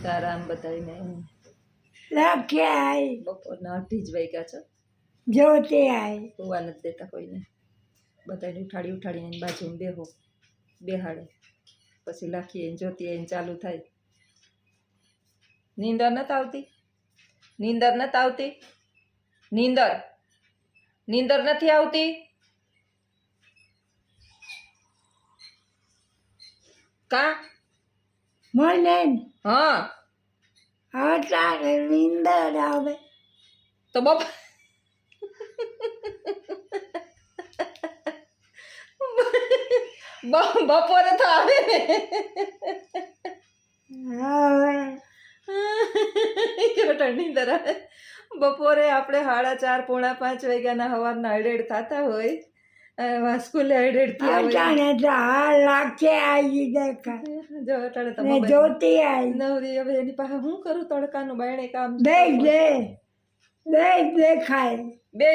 સીતારામ બતાવીને લખ્યા આય. બપોરના અઢી જ વાગ્યા છે. જ્યોતિ આઈ હોવા નથી દેતા કોઈને. બધાને ઉઠાડી ઉઠાડીને એની બાજુમાં બેહો. બેહાડે. પછી લાખીએ ને જોતીએ ને ચાલુ થાય. નીંદર નથી આવતી? નીંદર નથી આવતી? નીંદર. નીંદર નથી આવતી? કા? મને હા. અત્યારે નીંદર આવે તો બપ બપોરે તો આવે ને કેવટા નીંદર આવે બપોરે આપણે સાડા ચાર પોણા પાંચ વાગ્યાના સવારના અડેડ થતા હોય સ્કૂલે અડેડ થયા હોય. અટાણે તો હાલ લાગે આવી દેખાય જો અટાણે તો ને મોબાઈલ નવરી હવે એની પાસે હું કરું તડકાનું બાયણે કામ? બે દેખાય. બે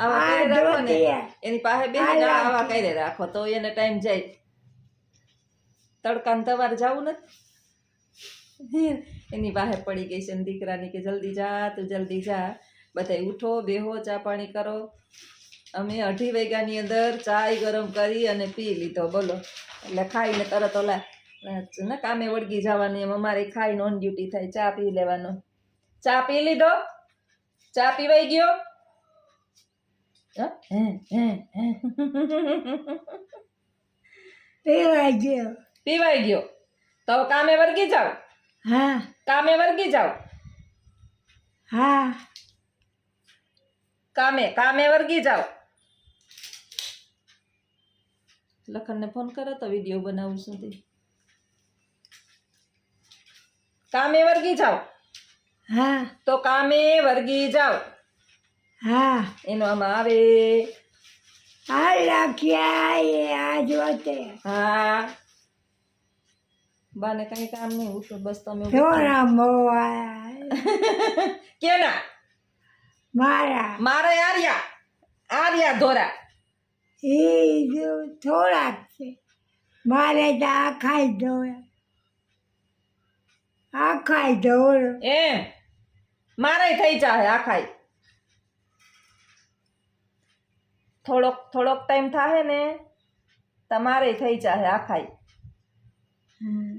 આવા આ રાખો ને. એની પાસે બે જણા. આવા કરે રાખો તો એને ટાઈમ જાય. તડકાને તમારે જવું નથી. એની બહાર પડી ગઈ છે દીકરાની કે જલ્દી જા તું જલ્દી જા. બધા ઉઠો બેહો ચા પાણી કરો. અમે અઢી વાગ્યાની અંદર ચાય ગરમ કરી અને પી લીધો. બોલો. એટલે ખાઈને તરત ઓલા ને કામે વળગી જવાની એમ અમારે ખાઈને ઓન ડ્યુટી થાય. ચા પી લેવાનો. ચા પી લીધો? ચા પીવાઈ ગયો? પીવાઈ ગયો. પીવાઈ ગયો. તો કામે વળગી જાઓ હા. કામે વર્ગી જાઓ. હા. કામે કામે વર્ગી જાઓ. લખનને ફોન કરો તો વીડિયો બનાવું સુધી કામે વર્ગી જાઓ. હા. તો કામે વર્ગી જાઓ. હા. એનો આમાં આવે. આ લખ્યા એ આ જોતે હા. બાને કઈ કામ નહીં ઉઠું બસ તમે કેના? મારા. મારે આર્યા. આર્યા ધોરા. એ થોડાક છે. મારે તો આખા ધોયા આખાય ધોર. એ મારે થઈ જાય આખાય. થોડોક થોડોક ટાઈમ થાય ને તમારે થઈ જાય આખાય. હમ.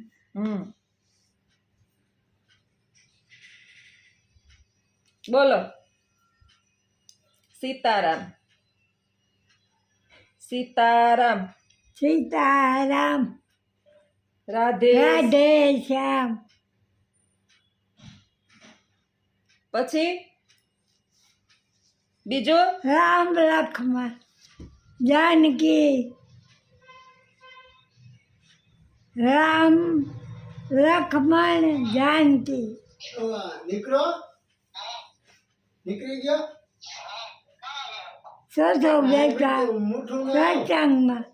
બોલો. સીતારામ. સીતારામ. સીતારામ. રાધે રાધે શ્યામ. પછી? બીજું? રામ લખમણ. જાનકી. રામ લક્ષ્મણ જાનકી નીકળો નીકળી ગયો સોસો બેઠા મોઠું સત્સંગમાં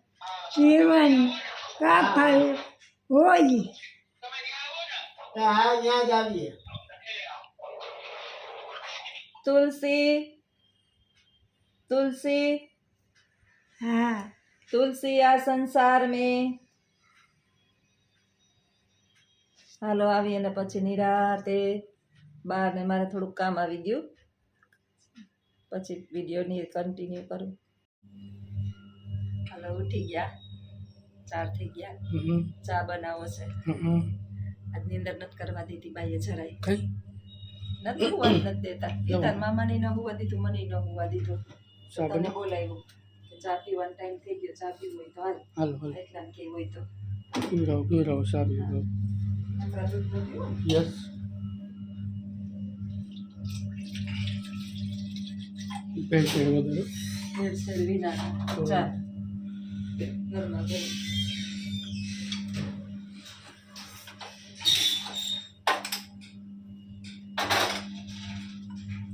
જીવન સફળ હોય હા ત્યાં જ આવીએ તુલસી तुलसी હા तुलसी આ સંસાર में હાલો આવી અને પછી નિરાતે. બહાર ને મારે થોડુંક કામ આવી ગયું. પછી વિડીયોની કન્ટિન્યુ કરું. હાલો ઉઠી ગયા. ચાર થઈ ગયા. ચા બનાવો છે. આજની અંદર નથી કરવા દીધી બાઈએ જરાય. નથી હોવા નથી દેતા. તાર મામાને ન હોવા દીધું મને ન હોવા દીધું. તને બોલાવ્યું ચા પીવાનો ટાઈમ થઈ ગયો ચા પીવું હોય તો હાલ. હાલો હાલો. એટલા કે હોય તો. પીવડાવો પીવડાવો સારું યસ પૈસે વધારે ભેળસેળ વિના ચા ગરમા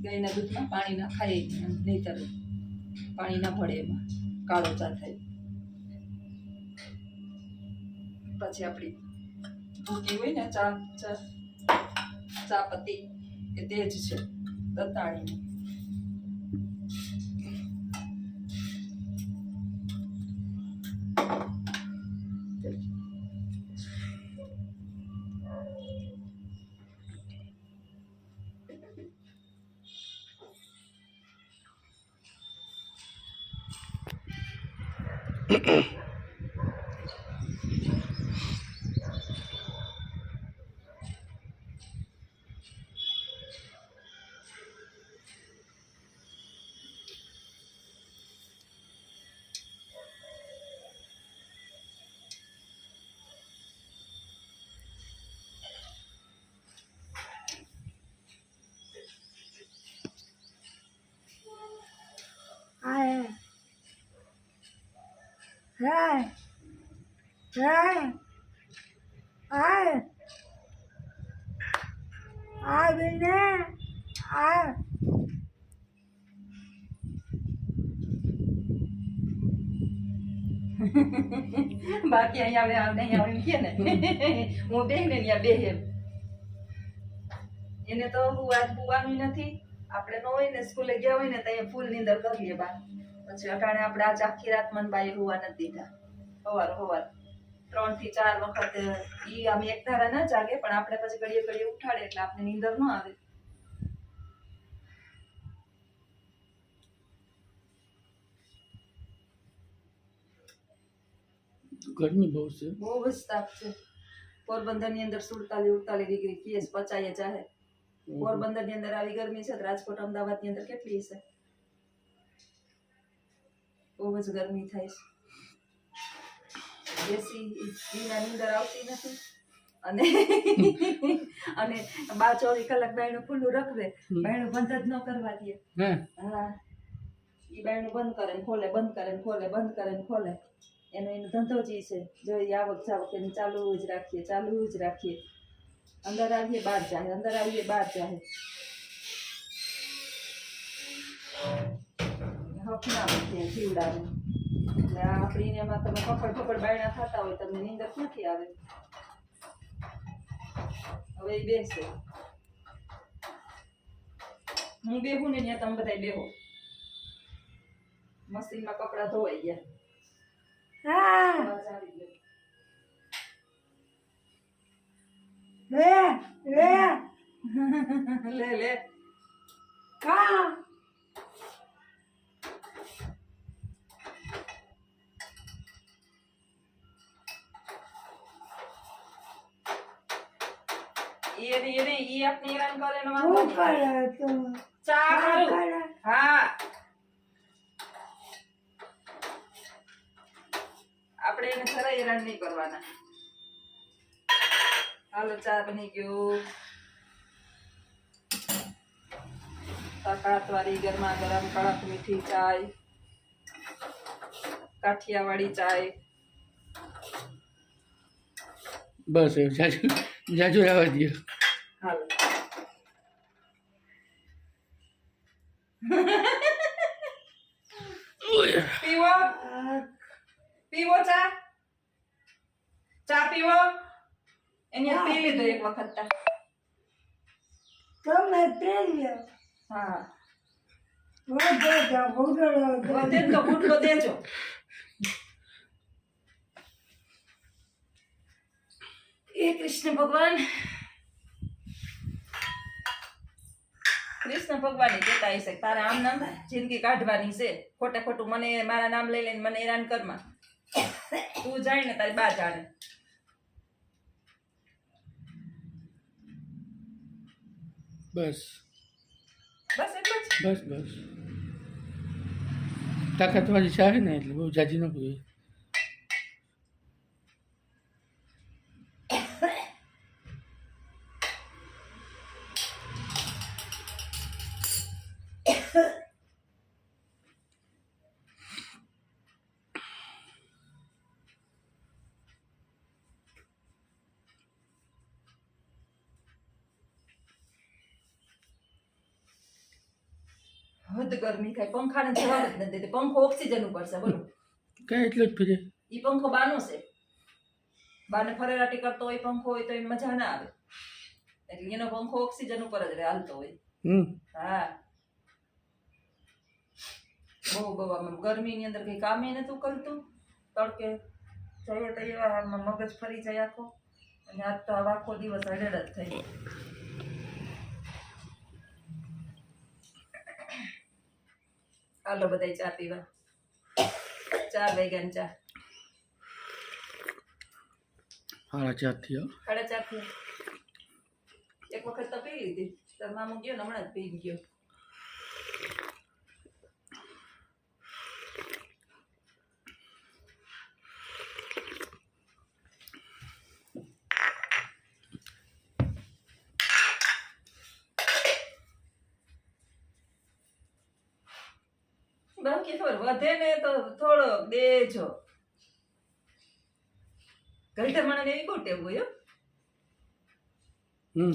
ગાયના દૂધમાં પાણી ના ખાય નહીતર પાણી ના ભળે એમાં. કાળો ચા થાય. પછી આપણી તૂટી હોય ને ચા ચા પત્તી એ તે જ છે દંતાળી mm હાય. આ આવીને આ બાકી અહીંયા આવે નહીં આવે કે ને. હું બે ને ત્યાં બે એમ એને તો હુવા હુવાનું નથી. આપણે ન હોય ને સ્કૂલે ગયા હોય ને અહીંયા ફૂલ નીંદર કરીએ બા. પછી અટાણે આપણે આજ આખી રાત મન બાઈ હોવા નથી દીધા. સવાર સવાર ત્રણથી ચાર વખત ઈ આમ એક ધારા ના જાગે પણ આપણે પછી ઘડીએ ઘડીએ ઉઠાડે એટલે આપણે નીંદર ન આવે. ગરમી બહુ છે. બહુ જ તાપ છે. પોરબંદરની અંદર સુડતાલીસ ઉડતાલીસ ડિગ્રી કેસ પચાય ચાહે પોરબંદરની અંદર આવી ગરમી છે તો રાજકોટ અમદાવાદની અંદર કેટલી હશે? બહુ જ ગરમી થાય છે. એસી એના અંદર આવતી નથી. અને અને બાર ચોવીસ કલાક બાયણું ખુલ્લું રખવે. બાયણું બંધ જ ન કરવા દે. હા? એ બાયણું બંધ કરે ને ખોલે બંધ કરે ને ખોલે બંધ કરે ને ખોલે. એનો એનો ધંધો જ છે. જો આવક જાવક એને ચાલુ જ રાખીએ ચાલુ જ રાખીએ. અંદર આવીએ બહાર જાય. અંદર આવીએ બહાર જાય. હક ના જીવડાને એટલે આપણી એમાં તમે પકડ પકડ બાયણા થતા હોય તમને નીંદર નથી આવે? હવે બેસે. હું બેહું ને ત્યાં તમે બધા બેહો. મશીનમાં કપડાં ધોવાઈ ગયા. હા. લે લે. લે લે. કા ઈ એને એને ઈ આપને હેરાન કરે ને વાંધો નહીં. કરે તું? ચા કરું. હા. આપણે એને ખરા હેરાન નહીં કરવાના. હાલો ચા બની ગયું. તાકાત વાળી ગરમા ગરમ કડક મીઠી ચાય કાઠિયાવાડી ચાય. બસ જાજુ જાજુ રહેવા દો પીવો ચા? ચા પીવો? એને પી લીધો એક વખત તા. તમે પ્રેમ્ય હા. વધે તો ઉગડો વધે તો ગુટલો દેજો. એ કૃષ્ણ ભગવાન. કૃષ્ણ ભગવાન કહેતા હશે તારે આમ નામ જિંદગી કાઢવાની છે. ખોટે ખોટું મને મારા નામ લઈ લઈને મને હેરાન કરમાં તું જાય ને તારી બા જાણે. બસ. બસ એટલું જ? બસ બસ. તાકાત વાળી છે ને એટલે બહુ જાજી ન પીવી હદ ગરમી થાય. પંખાને જવા જ નથી. દેતી પંખો ઓક્સિજન ઉપર છે બોલો. કઈ એટલે જ ફીરે. એ પંખો બાનો છે. બાને ફરેરાટી કરતો હોય પંખો હોય તો એ મજા ના આવે. એટલે એનો પંખો ઓક્સિજન ઉપર જ રહે હાલતો હોય. હા. બહુ બહુ આમ ગરમીની અંદર કઈ કામે નતું કરતું? તડકે જઈએ તો એવા હાલમાં મગજ ફરી જાય આખો. અને આજ તો આખો દિવસ અડેડ જ થઈ હાલો બધાય ચા પીવા. ચાર વાગ્યાની ચા. સાડા ચાર થયો. સાડા ચારથી એક વખત તો પી લીધી. તાર મામો ગયો ને હમણાં જ પી ગયો બાકી ખબર વધે ને તો થોડો દેજો ઘરડા મને એવી બહુ ટેવ હમ.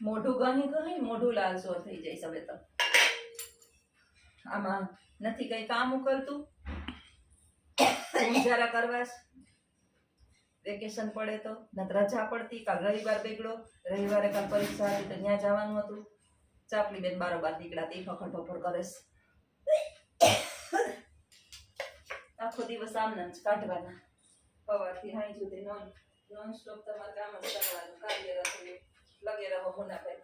મોઢું ગહી ગહી મોઢું લાલસો થઈ જાય હવે તો. આમાં નથી કઈ કામ કરતું જરા કરવાસ વેકેશન પડે તો. રજા પડતી. કાલ રવિવાર બેગડો. રવિવારે કાલ પરીક્ષા હતી તો ત્યાં જવાનું હતું. ચાપલી બેન બારોબાર નીકળ્યા તે ખખડ ફફડ કરેસ આખો દિવસ આમના જ કાઢવાના. સવારથી હાઈ સુધી નોન નોન સ્ટોપ તમારે કામ જ કરવાનું કાર્યરત હોય. લગે રહો મુનાભાઈ.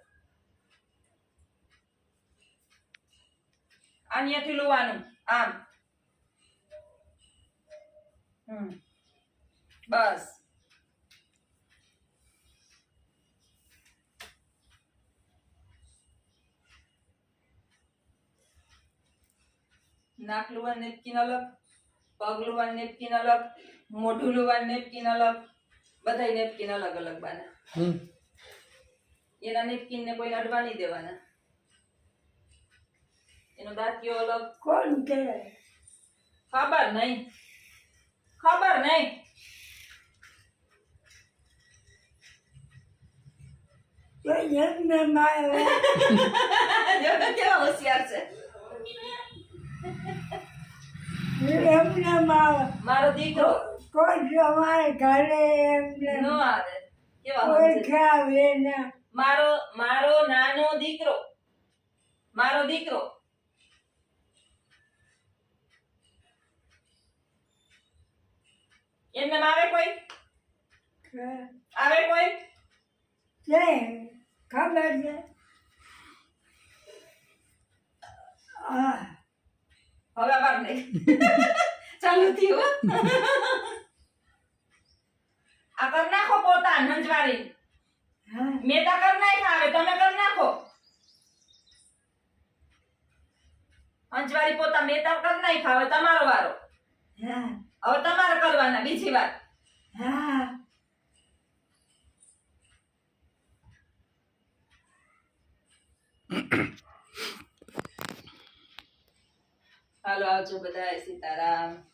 અહીંયાથી લોવાનું, આમ. હમ. બસ. નાક લુવા નેપકિન અલગ પગ લુવા નેપકિન અલગ મોઢું લુવા નેપકિન અલગ બધા નેપકિન અલગ અલગ બાના. એના નેપકિન ને કોઈ અડવા નહીં દેવાના. એનો દાંતિયો અલગ. કોણ કે ખબર નહીં. ખબર નહીં. કેવા હોશિયાર છે એમને મારો દીકરો? કોઈ જો અમારે ઘરે એમને નો આવે. કોઈ ખાવે ખ્યાલ મારો મારો નાનો દીકરો. મારો દીકરો. એમને આવે કોઈ? આવે કોઈ? છે ખબર છે? હા હવે વાર નહીં. ચાલુ થયું આ કર નાખો પોતા, નંજવાળી. મેં તો કર નાખ્યા, હવે તમે કર નાખો. અંજવાળી પોતા મેં તો કર નાખ્યા, હવે તમારો વારો. હવે તમારે કરવાના, બીજી વાર. હા હાલો આવજો બધા સીતારામ.